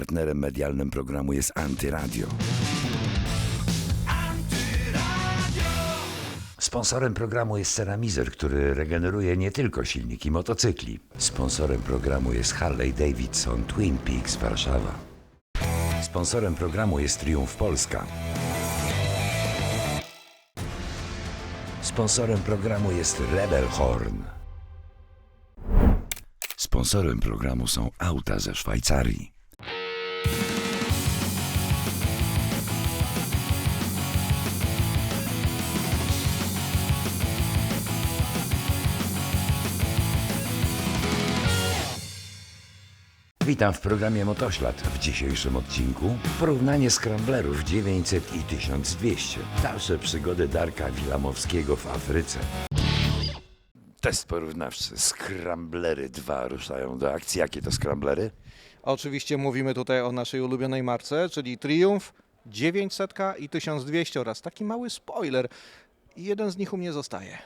Partnerem medialnym programu jest Antyradio. Sponsorem programu jest Ceramizer, który regeneruje nie tylko silniki motocykli. Sponsorem programu jest Harley Davidson Twin Peaks Warszawa. Sponsorem programu jest Triumf Polska. Sponsorem programu jest Rebel Horn. Sponsorem programu są auta ze Szwajcarii. Witam w programie Motoślad. W dzisiejszym odcinku porównanie skramblerów 900 i 1200. Dalsze przygody Darka Wilamowskiego w Afryce. Test porównawczy. Skramblery 2 ruszają do akcji. Jakie to skramblery? Oczywiście mówimy tutaj o naszej ulubionej marce, czyli Triumph 900 i 1200 oraz taki mały spoiler. Jeden z nich u mnie zostaje.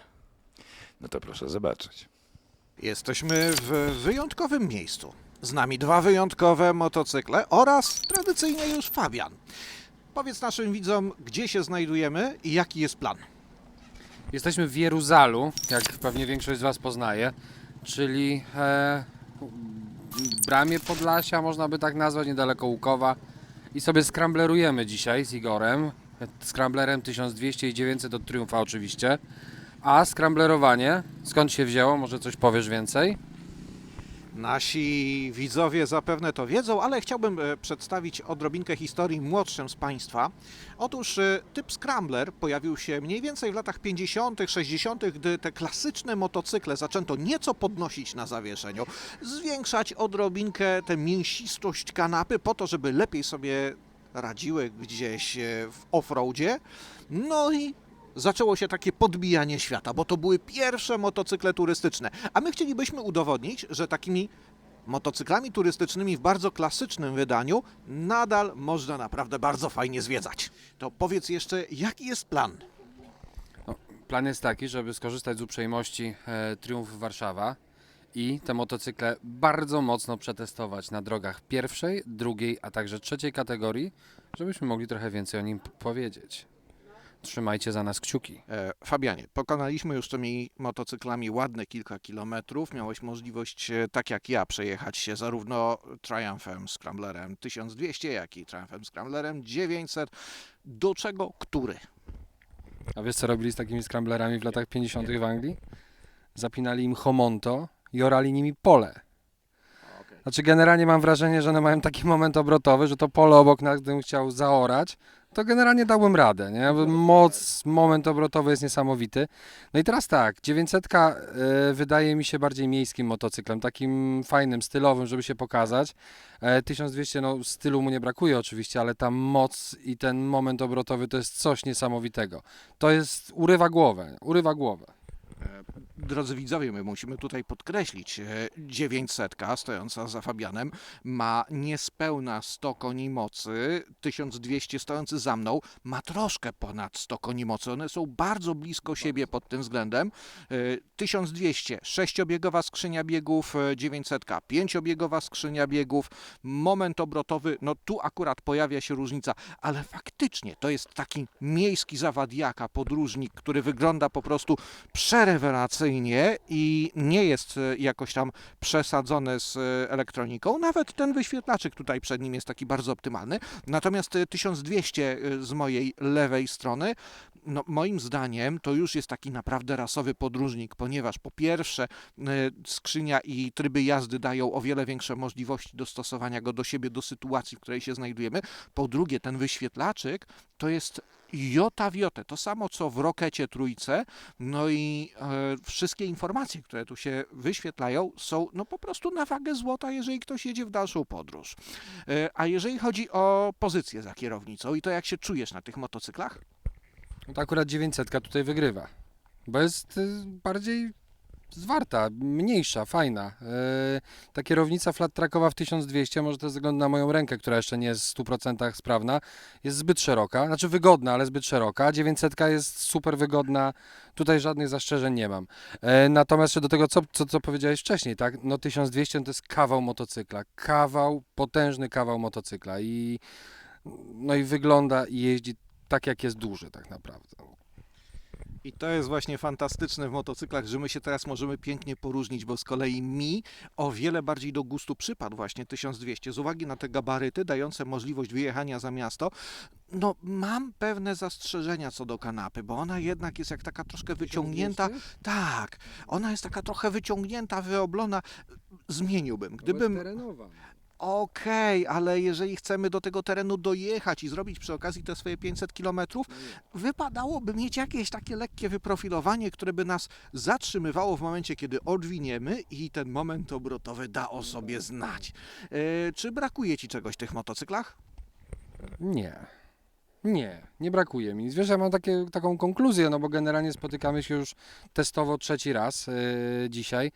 No to proszę zobaczyć. Jesteśmy w wyjątkowym miejscu. Z nami dwa wyjątkowe motocykle oraz tradycyjnie już Fabian. Powiedz naszym widzom, gdzie się znajdujemy i jaki jest plan. Jesteśmy w Jeruzalu, jak pewnie większość z Was poznaje, czyli e, bramie Podlasia, można by tak nazwać, niedaleko Łukowa. I sobie skramblerujemy dzisiaj z Igorem, skramblerem 1200 i 900 od Triumfa oczywiście. A skramblerowanie, skąd się wzięło? Może coś powiesz więcej? Nasi widzowie zapewne to wiedzą, ale chciałbym e, przedstawić odrobinkę historii młodszym z Państwa. Otóż e, typ Scrambler pojawił się mniej więcej w latach 50., 60., gdy te klasyczne motocykle zaczęto nieco podnosić na zawieszeniu, zwiększać odrobinkę tę mięsistość kanapy po to, żeby lepiej sobie radziły gdzieś e, w offroadzie. No i zaczęło się takie podbijanie świata, bo to były pierwsze motocykle turystyczne. A my chcielibyśmy udowodnić, że takimi motocyklami turystycznymi w bardzo klasycznym wydaniu nadal można naprawdę bardzo fajnie zwiedzać. To powiedz jeszcze, jaki jest plan? Plan jest taki, żeby skorzystać z uprzejmości e, Triumf Warszawa i te motocykle bardzo mocno przetestować na drogach pierwszej, drugiej, a także trzeciej kategorii, żebyśmy mogli trochę więcej o nim powiedzieć. Trzymajcie za nas kciuki. E, Fabianie, pokonaliśmy już tymi motocyklami ładne kilka kilometrów. Miałeś możliwość, e, tak jak ja, przejechać się zarówno Triumphem Scramblerem 1200, jak i Triumphem Scramblerem 900. Do czego który? A wiesz co robili z takimi scramblerami w latach 50. w Anglii? Zapinali im homonto i orali nimi pole. Znaczy generalnie mam wrażenie, że one mają taki moment obrotowy, że to pole obok nas, gdybym chciał zaorać, to generalnie dałbym radę, nie? Moc, moment obrotowy jest niesamowity. No i teraz tak, 900 e, wydaje mi się bardziej miejskim motocyklem, takim fajnym, stylowym, żeby się pokazać. E, 1200, no stylu mu nie brakuje oczywiście, ale ta moc i ten moment obrotowy to jest coś niesamowitego. To jest, urywa głowę, urywa głowę. Drodzy widzowie, my musimy tutaj podkreślić, e, 900 stojąca za Fabianem ma niespełna 100 koni mocy, 1200 stojący za mną ma troszkę ponad 100 koni mocy. One są bardzo blisko siebie pod tym względem. E, 1200 sześciobiegowa skrzynia biegów, e, 900 pięciobiegowa skrzynia biegów, moment obrotowy, no tu akurat pojawia się różnica, ale faktycznie to jest taki miejski zawadiaka, podróżnik, który wygląda po prostu przerewelacyjnie i nie jest e, jakoś tam przesadzony z e, elektroniką. Nawet ten wyświetlaczek tutaj przed nim jest taki bardzo optymalny. Natomiast e, 1200 e, z mojej lewej strony, no moim zdaniem to już jest taki naprawdę rasowy podróżnik, ponieważ po pierwsze skrzynia i tryby jazdy dają o wiele większe możliwości dostosowania go do siebie, do sytuacji, w której się znajdujemy. Po drugie, ten wyświetlaczek to jest jota w jotę, to samo co w Rokecie Trójce, no i e, wszystkie informacje, które tu się wyświetlają są no po prostu na wagę złota, jeżeli ktoś jedzie w dalszą podróż. E, a jeżeli chodzi o pozycję za kierownicą i to jak się czujesz na tych motocyklach? No to akurat 900 tutaj wygrywa, bo jest y, bardziej zwarta, mniejsza, fajna. E, ta kierownica flat trackowa w 1200, może to względu na moją rękę, która jeszcze nie jest w 100% sprawna, jest zbyt szeroka, znaczy wygodna, ale zbyt szeroka. 900 jest super wygodna, tutaj żadnych zastrzeżeń nie mam. E, natomiast jeszcze do tego, co, co, co powiedziałeś wcześniej, tak? No 1200 to jest kawał motocykla, kawał, potężny kawał motocykla i no i wygląda i jeździ tak, jak jest duży tak naprawdę. I to jest właśnie fantastyczne w motocyklach, że my się teraz możemy pięknie poróżnić, bo z kolei mi o wiele bardziej do gustu przypadł właśnie 1200 z uwagi na te gabaryty dające możliwość wyjechania za miasto. No mam pewne zastrzeżenia co do kanapy, bo ona jednak jest jak taka troszkę wyciągnięta. Tak, ona jest taka trochę wyciągnięta, wyoblona. Zmieniłbym. Gdybym terenowa. Okej, ale jeżeli chcemy do tego terenu dojechać i zrobić przy okazji te swoje 500 km, wypadałoby mieć jakieś takie lekkie wyprofilowanie, które by nas zatrzymywało w momencie, kiedy odwiniemy i ten moment obrotowy da o sobie znać. E, czy brakuje Ci czegoś w tych motocyklach? Nie. Nie, nie brakuje mi. Wiesz, ja mam takie, taką konkluzję, no bo generalnie spotykamy się już testowo trzeci raz yy, dzisiaj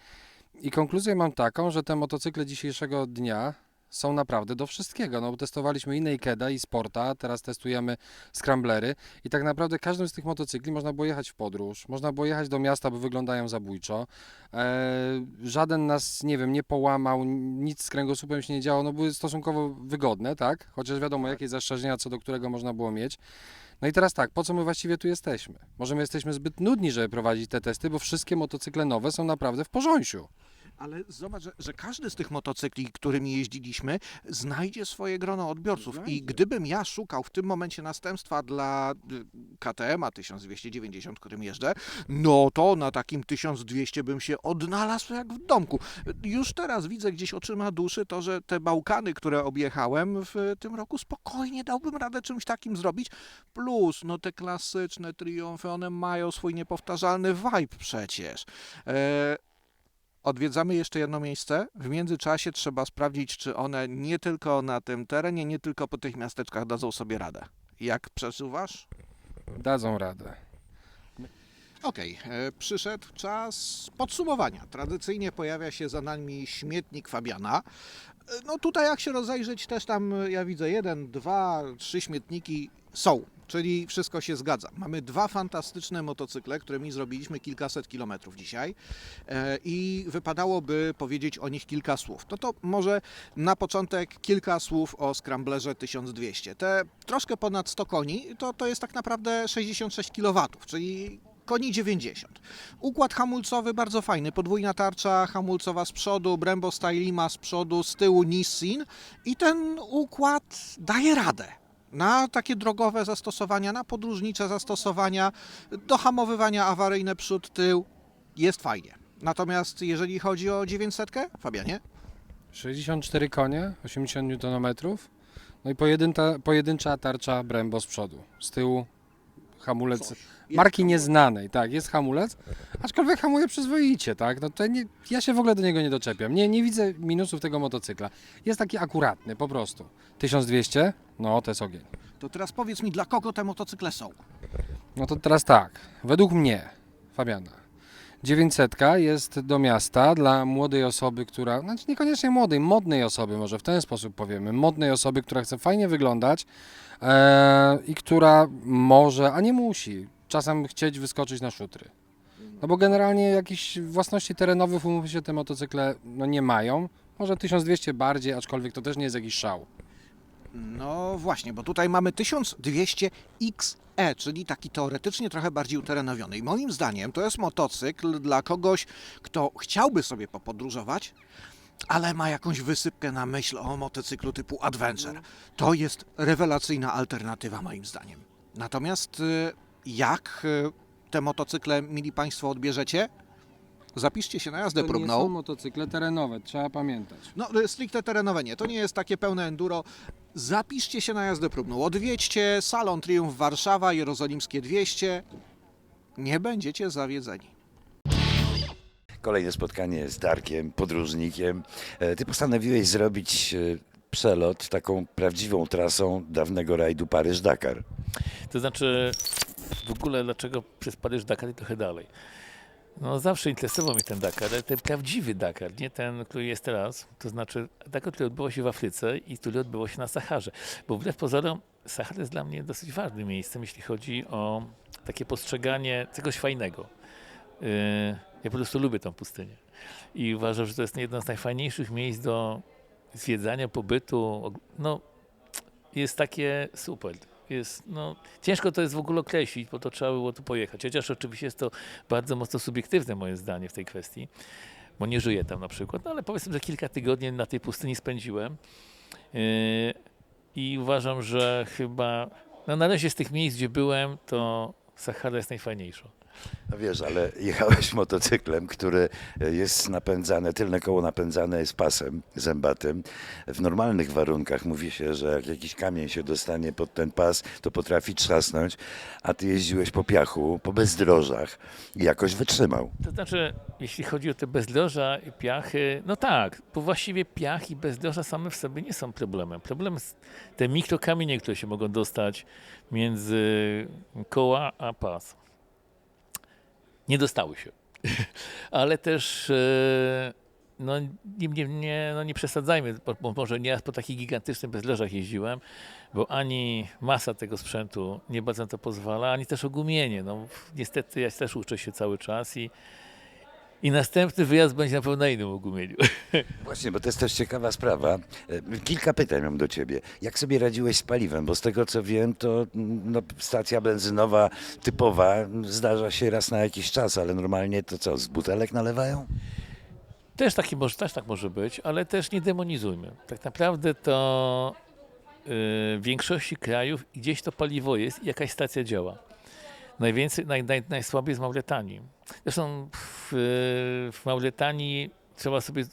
i konkluzję mam taką, że te motocykle dzisiejszego dnia są naprawdę do wszystkiego. No bo testowaliśmy i Nakeda, i Sporta, teraz testujemy Scramblery i tak naprawdę każdym z tych motocykli można było jechać w podróż, można było jechać do miasta, bo wyglądają zabójczo. E, żaden nas, nie wiem, nie połamał, nic z kręgosłupem się nie działo, no były stosunkowo wygodne, tak? Chociaż wiadomo, jakie zastrzeżenia co do którego można było mieć. No i teraz tak, po co my właściwie tu jesteśmy? Może my jesteśmy zbyt nudni, żeby prowadzić te testy, bo wszystkie motocykle nowe są naprawdę w porządku. Ale zobacz, że, że każdy z tych motocykli, którymi jeździliśmy, znajdzie swoje grono odbiorców. I Znajdzie. gdybym ja szukał w tym momencie następstwa dla y, KTM-a 1290, którym jeżdżę, no to na takim 1200 bym się odnalazł jak w domku. Już teraz widzę gdzieś oczyma duszy to, że te Bałkany, które objechałem w tym roku, spokojnie dałbym radę czymś takim zrobić. Plus, no te klasyczne triumfy, one mają swój niepowtarzalny vibe przecież. E, Odwiedzamy jeszcze jedno miejsce. W międzyczasie trzeba sprawdzić, czy one nie tylko na tym terenie, nie tylko po tych miasteczkach dadzą sobie radę. Jak przesuwasz? Dadzą radę. Okej, e, przyszedł czas podsumowania. Tradycyjnie pojawia się za nami śmietnik Fabiana. E, No tutaj jak się rozejrzeć, też tam e, ja widzę jeden, dwa, trzy śmietniki są, czyli wszystko się zgadza. Mamy dwa fantastyczne motocykle, którymi zrobiliśmy kilkaset kilometrów dzisiaj e, i wypadałoby powiedzieć o nich kilka słów. No to może na początek kilka słów o Scramblerze 1200. Te troszkę ponad 100 koni to, to jest tak naprawdę 66 kW, czyli koni 90. Układ hamulcowy bardzo fajny, podwójna tarcza hamulcowa z przodu, Brembo Stylima z przodu, z tyłu Nissin i ten układ daje radę. Na takie drogowe zastosowania, na podróżnicze zastosowania, do hamowywania awaryjne przód, tył jest fajnie. Natomiast jeżeli chodzi o 900, Fabianie? 64 konie, 80 Nm. No i pojedynta, pojedyncza tarcza Brembo z przodu. Z tyłu hamulec marki nieznanej, tak, jest hamulec, aczkolwiek hamuje przyzwoicie, tak, no to nie, ja się w ogóle do niego nie doczepiam, nie, nie widzę minusów tego motocykla, jest taki akuratny, po prostu. 1200, no to jest ogień. To teraz powiedz mi, dla kogo te motocykle są? No to teraz tak, według mnie, Fabiana, 900 jest do miasta dla młodej osoby, która, znaczy niekoniecznie młodej, modnej osoby, może w ten sposób powiemy, modnej osoby, która chce fajnie wyglądać e, i która może, a nie musi, czasem chcieć wyskoczyć na szutry. No bo generalnie jakichś własności terenowych, umówmy się, te motocykle no nie mają. Może 1200 bardziej, aczkolwiek to też nie jest jakiś szał. No właśnie, bo tutaj mamy 1200 XE, czyli taki teoretycznie trochę bardziej uterenowiony. I moim zdaniem to jest motocykl dla kogoś, kto chciałby sobie popodróżować, ale ma jakąś wysypkę na myśl o motocyklu typu Adventure. To jest rewelacyjna alternatywa moim zdaniem. Natomiast y, jak y, te motocykle, mili Państwo, odbierzecie? Zapiszcie się na jazdę To nie próbną. są motocykle terenowe, trzeba pamiętać. No, stricte terenowe nie, to nie jest takie pełne enduro. Zapiszcie się na jazdę próbną. Odwiedźcie Salon Triumf Warszawa, Jerozolimskie 200. Nie będziecie zawiedzeni. Kolejne spotkanie z Darkiem, podróżnikiem. E, Ty postanowiłeś zrobić e, przelot taką prawdziwą trasą dawnego rajdu Paryż-Dakar. To znaczy, w ogóle dlaczego przez Paryż Dakar i trochę dalej? No zawsze interesował mnie ten Dakar, ale ten prawdziwy Dakar, nie ten, który jest teraz. To znaczy Dakar, który odbywał się w Afryce i który odbywał się na Saharze. Bo wbrew pozorom Sahara jest dla mnie dosyć ważnym miejscem, jeśli chodzi o takie postrzeganie czegoś fajnego. Yy, Ja po prostu lubię tą pustynię. I uważam, że to jest jedno z najfajniejszych miejsc do zwiedzania, pobytu. No, jest takie super. Jest, no, ciężko to jest w ogóle określić, bo to trzeba było tu pojechać. Chociaż oczywiście jest to bardzo mocno subiektywne moje zdanie w tej kwestii, bo nie żyję tam na przykład. No ale powiedzmy, że kilka tygodni na tej pustyni spędziłem yy, i uważam, że chyba no na razie z tych miejsc, gdzie byłem, to Sahara jest najfajniejsza. No wiesz, ale jechałeś motocyklem, który jest napędzane, tylne koło napędzane jest pasem zębatym. W normalnych warunkach mówi się, że jak jakiś kamień się dostanie pod ten pas, to potrafi trzasnąć, a ty jeździłeś po piachu, po bezdrożach i jakoś wytrzymał. To znaczy, jeśli chodzi o te bezdroża i piachy, no tak, bo właściwie piach i bezdroża same w sobie nie są problemem. Problem jest te mikrokamienie, które się mogą dostać między koła a pas. Nie dostały się. Ale też e, no, nie, nie, nie, no nie przesadzajmy, bo, bo może nie po takich gigantycznych bezdrożach jeździłem, bo ani masa tego sprzętu nie bardzo na to pozwala, ani też ogumienie. No, niestety ja też uczę się cały czas i, i następny wyjazd będzie na pewno na innym ogumieniu. Właśnie, bo to jest też ciekawa sprawa. E, Kilka pytań mam do ciebie. Jak sobie radziłeś z paliwem? Bo z tego co wiem, to mm, no, stacja benzynowa typowa zdarza się raz na jakiś czas, ale normalnie to co, z butelek nalewają? Też, taki może, też tak może być, ale też nie demonizujmy. Tak naprawdę to yy, w większości krajów gdzieś to paliwo jest i jakaś stacja działa. Najwięcej, naj, naj, najsłabiej jest Mauretanii. Zresztą w, w Mauretanii trzeba sobie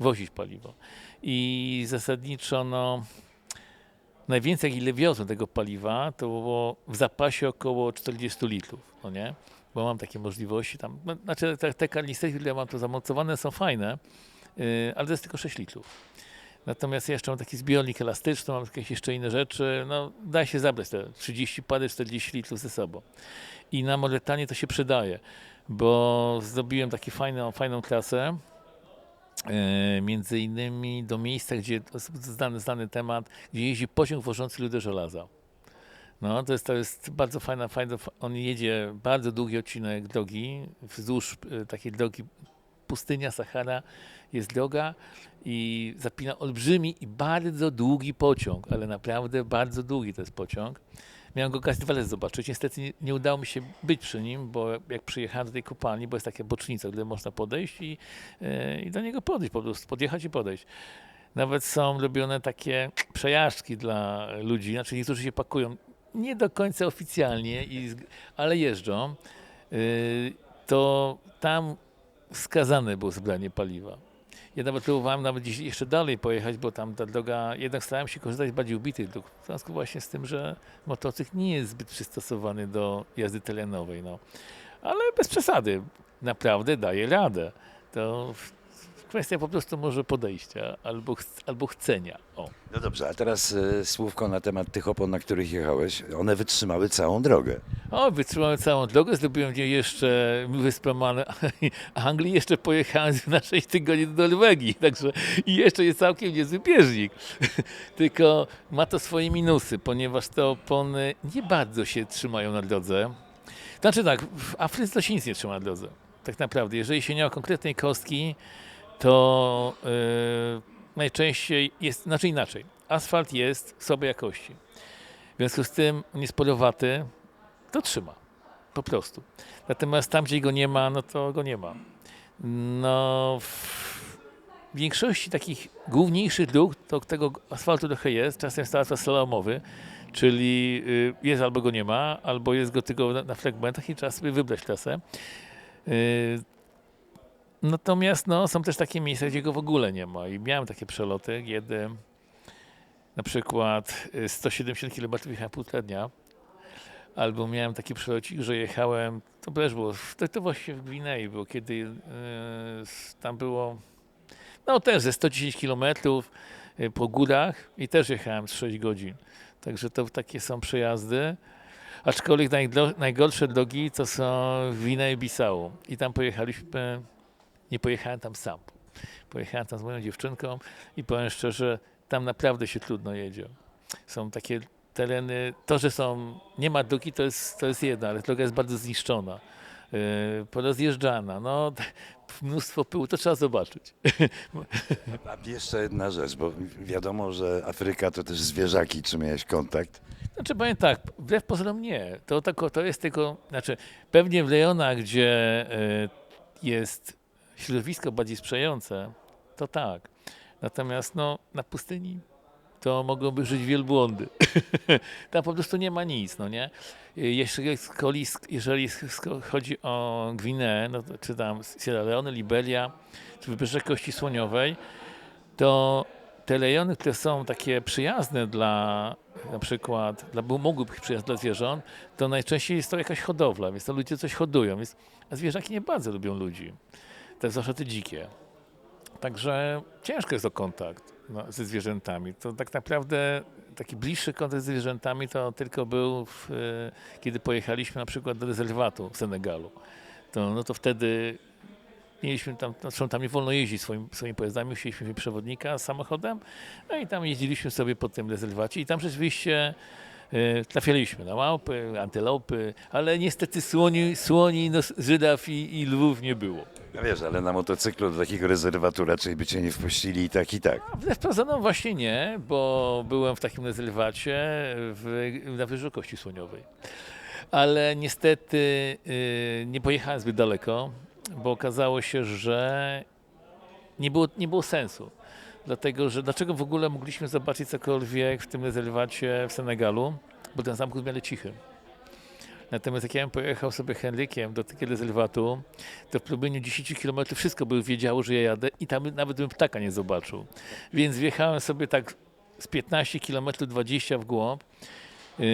wozić paliwo. I zasadniczo no, najwięcej, ile wiozłem tego paliwa, to było w zapasie około 40 litrów, no nie? Bo mam takie możliwości tam, no, znaczy te, te które mam tu zamocowane są fajne, yy, ale to jest tylko 6 litrów. Natomiast jeszcze mam taki zbiornik elastyczny, mam jakieś jeszcze inne rzeczy, no da się zabrać te 30 parę, 40 litrów ze sobą. I na Mauretanii to się przydaje, bo zrobiłem taką fajną, fajną trasę, e, między innymi do miejsca, gdzie znany, znany temat, gdzie jeździ pociąg wożący ludy żelaza. No, to jest, to jest bardzo fajna, fajna, on jedzie bardzo długi odcinek drogi, wzdłuż e, takiej drogi pustynia, Sahara, jest droga i zapina olbrzymi i bardzo długi pociąg, ale naprawdę bardzo długi to jest pociąg. Miałem go okazję dwa razy zobaczyć. Niestety nie, nie udało mi się być przy nim, bo jak przyjechałem do tej kopalni, bo jest taka bocznica, gdzie można podejść i, e, i do niego podejść, po prostu podjechać i podejść. Nawet są robione takie przejażdżki dla ludzi, znaczy niektórzy się pakują nie do końca oficjalnie, i, ale jeżdżą. Y, To tam wskazane było zebranie paliwa. Ja nawet próbowałem nawet jeszcze dalej pojechać, bo tam ta droga, jednak starałem się korzystać z bardziej ubitych dróg. W związku właśnie z tym, że motocykl nie jest zbyt przystosowany do jazdy terenowej. No. Ale bez przesady, naprawdę daje radę. To kwestia po prostu może podejścia albo, ch- albo chcenia. O. No dobrze, a teraz e, słówko na temat tych opon, na których jechałeś. One wytrzymały całą drogę. O, wytrzymałem całą drogę, zrobiłem gdzie jeszcze Wyspę Man Anglii, jeszcze pojechałem na 6 tygodni do Norwegii, także i jeszcze jest całkiem niezły bieżnik. Tylko ma to swoje minusy, ponieważ te opony nie bardzo się trzymają na drodze. Znaczy tak, w Afryce to się nic nie trzyma na drodze. Tak naprawdę, jeżeli się nie ma konkretnej kostki, to yy, najczęściej jest, znaczy inaczej, asfalt jest słabej jakości. W związku z tym on jest polowaty, to trzyma. Po prostu. Natomiast tam, gdzie go nie ma, no to go nie ma. No, w większości takich główniejszych dróg to tego asfaltu trochę jest. Czasem jest to asfalt slalomowy, czyli y, jest albo go nie ma, albo jest go tylko na, fragmentach i trzeba sobie wybrać trasę. Y, Natomiast no, są też takie miejsca, gdzie go w ogóle nie ma. I miałem takie przeloty, kiedy na przykład y, 170 km jechałem półtora dnia. Albo miałem taki przelocik, że jechałem, to też było, to, to właśnie w Gwinei było, kiedy yy, tam było, no też ze 110 km po górach i też jechałem z 6 godzin. Także to takie są przejazdy. Aczkolwiek najgorsze drogi to są Gwinea i Bissau. I tam pojechaliśmy, nie pojechałem tam sam. Pojechałem tam z moją dziewczynką i powiem szczerze, tam naprawdę się trudno jedzie. Są takie tereny, to, że są, nie ma drogi to jest, to jest jedno, ale droga jest bardzo zniszczona, yy, porozjeżdżana, no mnóstwo pyłu, to trzeba zobaczyć. A jeszcze jedna rzecz, bo wiadomo, że Afryka to też zwierzaki, czy miałeś kontakt? Znaczy powiem tak, wbrew pozorom nie. To, tylko, to jest tylko, znaczy pewnie w rejonach, gdzie y, jest środowisko bardziej sprzyjające, to tak. Natomiast no, na pustyni to mogą żyć wielbłądy. Tam po prostu nie ma nic, no nie? Jeżeli, jeżeli chodzi o Gwineę, no, czy tam Sierra Leone, Liberia, czy Wybrzeże Kości Słoniowej, to te rejony, które są takie przyjazne dla na przykład, dla, bo być przyjazne dla zwierząt, to najczęściej jest to jakaś hodowla, więc to ludzie coś hodują, więc, a zwierzaki nie bardzo lubią ludzi, te te dzikie. Także ciężko jest o kontakt no, ze zwierzętami. To tak naprawdę taki bliższy kontakt ze zwierzętami to tylko był, w, e, kiedy pojechaliśmy na przykład do rezerwatu w Senegalu. To, no to wtedy mieliśmy tam, zresztą tam nie wolno jeździć swoim, swoimi pojazdami, musieliśmy przewodnika samochodem, no i tam jeździliśmy sobie po tym rezerwacie i tam rzeczywiście trafialiśmy na małpy, antylopy, ale niestety słoni, słoni no, żydaw i, i lwów nie było. No wiesz, ale na motocyklu do takiego rezerwatu raczej by cię nie wpuścili i tak i tak. Wbrew pozorom właśnie nie, bo byłem w takim rezerwacie w, na wysokości słoniowej. Ale niestety y, nie pojechałem zbyt daleko, bo okazało się, że nie było, nie było sensu. Dlatego, że dlaczego w ogóle mogliśmy zobaczyć cokolwiek w tym rezerwacie w Senegalu? Bo ten zamk był w miarę cichy. Natomiast jak ja pojechał sobie Henrykiem do takiego rezerwatu, to w promieniu 10 km wszystko by wiedziało, że ja jadę i tam nawet bym ptaka nie zobaczył. Więc wjechałem sobie tak z 15 km 20 w głąb. Yy,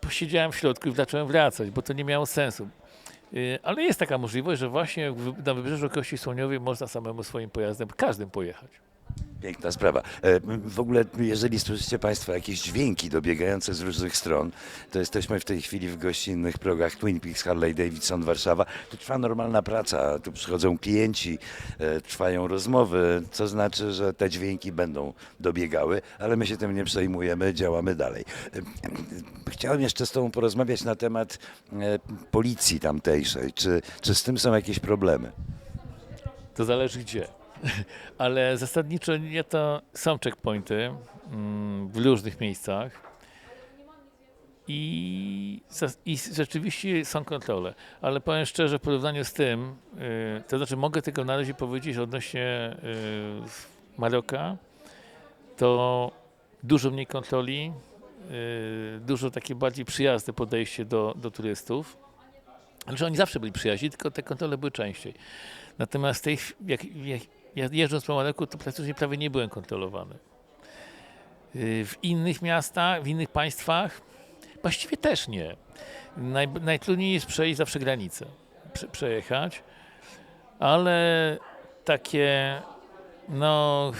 posiedziałem w środku i zacząłem wracać, bo to nie miało sensu. Yy, ale jest taka możliwość, że właśnie na wybrzeżu Kości Słoniowej można samemu swoim pojazdem, każdym pojechać. Piękna sprawa. E, W ogóle, jeżeli słyszycie Państwo jakieś dźwięki dobiegające z różnych stron, to jesteśmy w tej chwili w gościnnych progach Twin Peaks Harley Davidson Warszawa. Tu trwa normalna praca, tu przychodzą klienci, e, trwają rozmowy, co znaczy, że te dźwięki będą dobiegały, ale my się tym nie przejmujemy, działamy dalej. E, Chciałem jeszcze z Tobą porozmawiać na temat policji tamtejszej. Czy, czy z tym są jakieś problemy? To zależy gdzie. Ale zasadniczo nie to są checkpointy mm, w różnych miejscach i, i rzeczywiście są kontrole. Ale powiem szczerze, w porównaniu z tym, y, to znaczy mogę tylko na razie powiedzieć odnośnie y, Maroka, to dużo mniej kontroli, y, dużo takie bardziej przyjazne podejście do, do turystów. Że oni zawsze byli przyjaźni, tylko te kontrole były częściej. Natomiast tej, jak, jak, ja jeżdżąc po Maroku, to praktycznie prawie nie byłem kontrolowany. Yy, W innych miastach, w innych państwach właściwie też nie. Naj, najtrudniej jest przejść zawsze granicę, prze, przejechać, ale takie, no,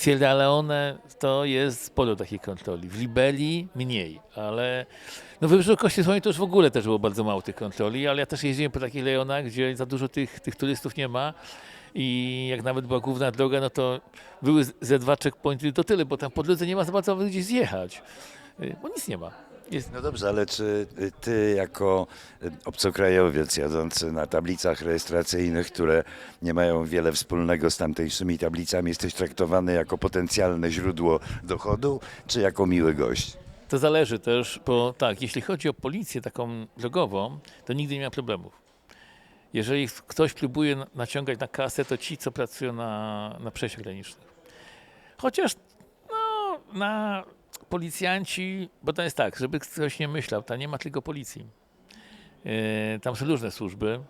Sierra Leone to jest sporo takich kontroli. W Liberii mniej, ale no w Wybrzeżu Kości Słonej to już w ogóle też było bardzo mało tych kontroli, ale ja też jeździłem po takich rejonach, gdzie za dużo tych, tych turystów nie ma i jak nawet była główna droga, no to były ze dwa checkpointy, to tyle, bo tam po drodze nie ma za bardzo gdzieś zjechać, Y, bo nic nie ma. Jest, No dobrze, ale czy y, ty jako y, obcokrajowiec jadący na tablicach rejestracyjnych, które nie mają wiele wspólnego z tamtejszymi tablicami, jesteś traktowany jako potencjalne źródło dochodu, czy jako miły gość? To zależy też, bo tak, jeśli chodzi o policję taką drogową, to nigdy nie ma problemów. Jeżeli ktoś próbuje na- naciągać na kasę, to ci, co pracują na, na przejściach granicznych. Chociaż no, na policjanci, bo to jest tak, żeby ktoś nie myślał, tam nie ma tylko policji. Yy, tam są różne służby,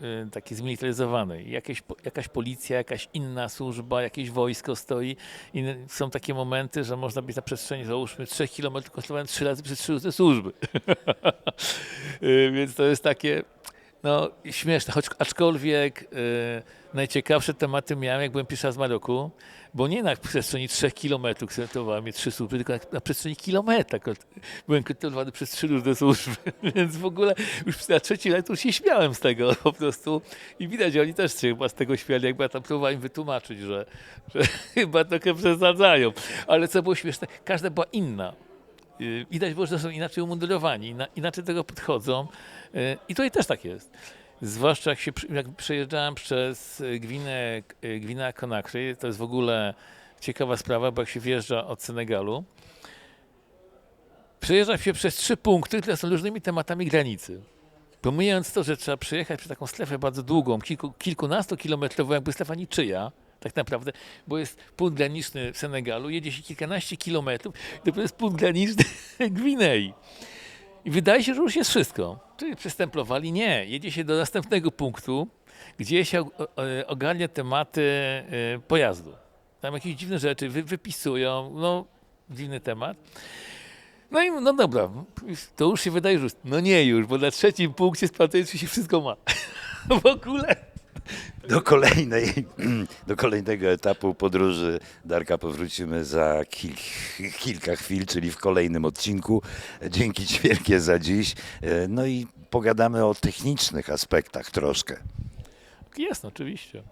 yy, takie zmilitaryzowane. Jakieś, jakaś policja, jakaś inna służba, jakieś wojsko stoi. I są takie momenty, że można być na przestrzeni, załóżmy, 3 km kontrolowany trzy razy przez trzy służby. Yy, Więc to jest takie, No, śmieszne, choć aczkolwiek y, najciekawsze tematy miałem, jak byłem pierwszy raz w Maroku, bo nie na przestrzeni 3 kilometrów konsultowałem mnie trzy służby, tylko na, na przestrzeni kilometra byłem kontrolowany przez trzy różne służby, więc w ogóle już na trzeci lat już się śmiałem z tego po prostu i widać, że oni też się chyba z tego śmiali, jakby ja tam próbowałem wytłumaczyć, że, że chyba trochę przesadzają, ale co było śmieszne, każda była inna. Y, Widać było, że są inaczej umundurowani, ina- inaczej do tego podchodzą. Y, I tutaj też tak jest. Zwłaszcza jak, się, jak przejeżdżałem przez Gwinę, y, Conakry, to jest w ogóle ciekawa sprawa, bo jak się wjeżdża od Senegalu, przejeżdża się przez trzy punkty, które są różnymi tematami granicy. Pomijając to, że trzeba przejechać przez taką strefę bardzo długą, kilku, kilkunastokilometrową, jakby strefa niczyja, tak naprawdę, bo jest punkt graniczny Senegalu, jedzie się kilkanaście kilometrów, dopiero jest punkt graniczny Gwinei. I wydaje się, że już jest wszystko. Czyli przystępowali? Nie. Jedzie się do następnego punktu, gdzie się o- o- ogarnia tematy y, pojazdu. Tam jakieś dziwne rzeczy wy, wypisują, no dziwny temat. No i no dobra, to już się wydaje, że no nie już, bo na trzecim punkcie sprawdzając, czy się wszystko ma. w ogóle. Do kolejnej, do kolejnego etapu podróży Darka powrócimy za kil, kilka chwil, czyli w kolejnym odcinku. Dzięki Ci wielkie za dziś. E, No i pogadamy o technicznych aspektach troszkę. Jest, oczywiście.